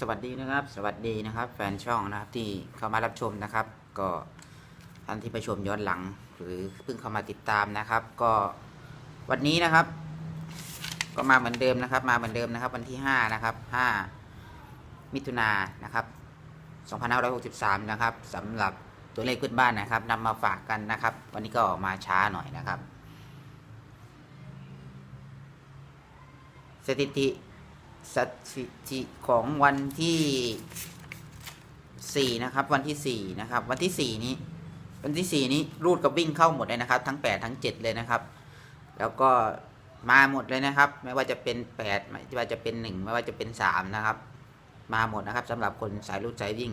สวัสดีนะครับ สวัสดีนะครับ แฟนช่องนะครับที่เข้ามารับชมนะครับ ก็ท่านที่ไปชมย้อนหลัง หรือเพิ่งเข้ามาติดตามนะครับ ก็วันนี้นะครับ ก็มาเหมือนเดิมนะครับ มาเหมือนเดิมนะครับ วันที่ห้านะครับห้ามิถุนายนนะครับ2563นะครับสำหรับตัวเลขพื้นบ้านนะครับนำมาฝากกันนะครับ วันนี้ก็ออกมาช้าหน่อยนะครับ สถิติ สถิติของวันที่สี่นะครับ วันที่สี่นะครับ วันที่สี่นี้ วันที่สี่นี้รูดกับวิ่งเข้าหมดเลยนะครับ ทั้งแปดทั้งเจ็ดเลยนะครับ แล้วก็มาหมดเลยนะครับ ไม่ว่าจะเป็นแปดไม่ว่าจะเป็นหนึ่งไม่ว่าจะเป็นสามนะครับ มาหมดนะครับสำหรับคนสายรูดสายวิ่ง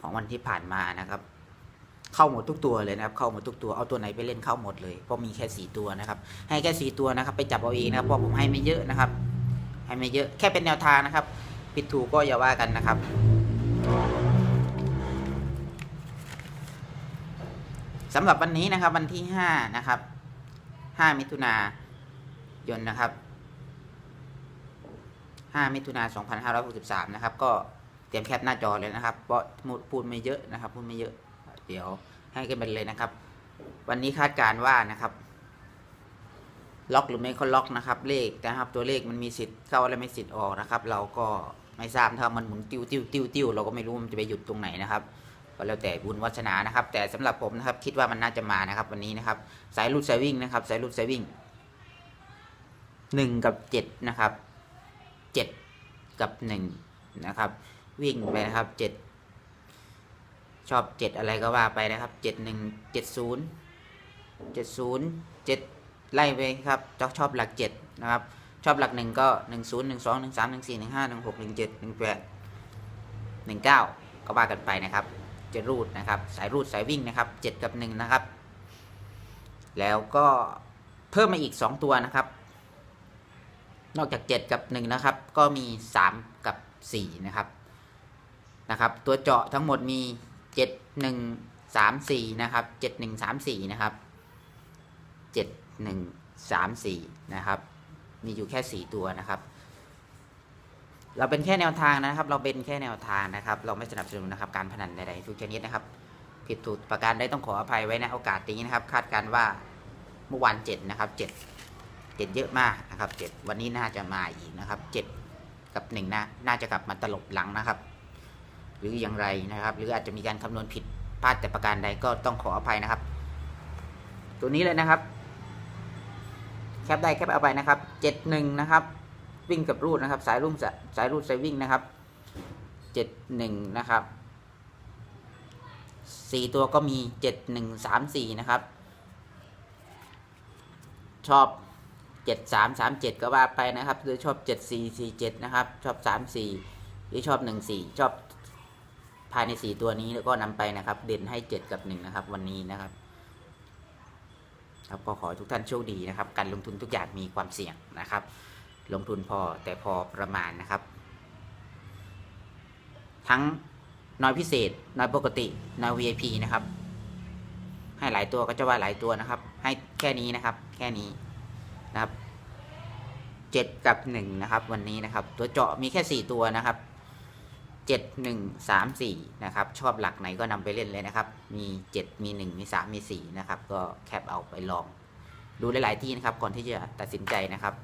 ของวันที่ผ่านมานะครับ เข้าหมดทุกตัวเลยนะครับ เข้าหมดทุกตัว เอาตัวไหนไปเล่นเข้าหมดเลย เพราะมีแค่สี่ตัวนะครับ ให้แค่สี่ตัวนะครับ ไปจับเอาเองนะครับ เพราะผมให้ไม่เยอะนะครับ ให้ไม่เยอะแค่เป็นแนวทางนะครับ ผิดถูกก็อย่าว่ากันนะครับ สำหรับวันนี้นะครับวันที่ห้านะครับห้ามิถุนายนนะครับห้ามิถุนาสองพันห้าร้อยหกสิบสามนะครับ ก็เตรียมแคปหน้าจอเลยนะครับ เพราะพูดไม่เยอะนะครับ พูดไม่เยอะ เดี๋ยวให้กันไปเลยนะครับ วันนี้คาดการณ์ว่านะครับ ล็อกหรือไม่ก็ล็อกนะครับเลขนะครับตัวเลขมันมีสิทธิ์เข้าและไม่สิทธิ์ออกนะครับ เราก็ไม่ทราบถ้ามันหมุนติ้วติ้วติ้วติ้วเราก็ไม่รู้มันจะไปหยุดตรงไหนนะครับก็แล้วแต่บุญวัฒนานะครับ แต่สำหรับผมนะครับคิดว่ามันน่าจะมานะครับ วันนี้นะครับ สายรูดสายวิ่งนะครับ สายรูดสายวิ่งหนึ่งกับเจ็ดนะครับเจ็ดกับหนึ่งนะครับ วิ่งไปนะครับเจ็ดชอบเจ็ดอะไรก็ว่าไปนะครับเจ็ดหนึ่งเจ็ดศูนย์เจ็ดศูนย์เจ็ด ไล่ไปครับชอบชอบหลักเจ็ดนะครับ ชอบหลักหนึ่งก็หนึ่งศูนย์หนึ่งสองหนึ่งสามหนึ่งสี่หนึ่งห้าหนึ่งหกหนึ่งเจ็ดหนึ่งแปดหนึ่งเก้าก็ว่ากันไปนะครับจะรูดนะครับ สายรูดสายวิ่งนะครับเจ็ดกับหนึ่งนะครับ แล้วก็เพิ่มมาอีกสองตัวนะครับ นอกจากเจ็ดกับหนึ่งนะครับ ก็มีสามกับสี่นะครับนะครับ ตัวเจาะทั้งหมดมีเจ็ดหนึ่งสามสี่นะครับเจ็ดหนึ่งสามสี่นะครับเจ็ด หนึ่งสามสี่นะครับ มีอยู่แค่สี่ตัวนะครับ เราเป็นแค่แนวทางนะครับ เราเป็นแค่แนวทางนะครับ เราไม่สนับสนุนนะครับการพนันใดๆทุกชนิดนะครับ ผิดถูกประการใดต้องขออภัยไว้ในโอกาสนี้นะครับ คาดการณ์ว่าเมื่อวานเจ็ดนะครับเจ็ดเจ็ดเยอะมากนะครับเจ็ดวันนี้น่าจะมาอีกนะครับเจ็ดกับหนึ่งนะน่าจะกลับมาตลบหลังนะครับ หรืออย่างไรนะครับ หรืออาจจะมีการคำนวณผิดพลาดแต่ประการใดก็ต้องขออภัยนะครับ ตัวนี้เลยนะครับ แคปได้แคปเอาไปนะครับเจ็ดหนึ่งนะครับ วิ่งกับรูดนะครับ สายรุ่งสายรูดสายวิ่งนะครับเจ็ดหนึ่งนะครับสี่ตัวก็มีเจ็ดหนึ่งสามสี่นะครับ ชอบเจ็ดสามสามเจ็ดก็ว่าไปนะครับหรือชอบเจ็ดสี่สี่เจ็ดนะครับ ชอบสามสี่หรือชอบหนึ่งสี่ชอบภายในสี่ตัวนี้แล้วก็นำไปนะครับ เด่นให้เจ็ดกับหนึ่งนะครับ วันนี้นะครับ ครับก็ขอให้ทุกท่านโชคดีนะครับ การลงทุนทุกอย่างมีความเสี่ยงนะครับ ลงทุนพอแต่พอประมาณนะครับ ทั้งน้อยพิเศษน้อยปกติน้อย VIP นะครับ ให้หลายตัวก็จะว่าหลายตัวนะครับ ให้แค่นี้นะครับ แค่นี้นะครับเจ็ดกับหนึ่งนะครับ วันนี้นะครับ ตัวเจาะมีแค่สี่ตัวนะครับ เจ็ดหนึ่งสามสี่นะครับ ชอบหลักไหนก็นำไปเล่นเลยนะครับ มีเจ็ดมีหนึ่งมีสามมีสี่นะครับ ก็แคปเอาไปลอง ดูหลาย ๆ ที่นะครับ ก่อนที่จะตัดสินใจนะครับ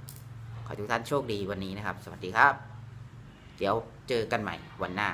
ขอทุกท่านโชคดีวันนี้นะครับ สวัสดีครับ เดี๋ยวเจอกันใหม่วันหน้า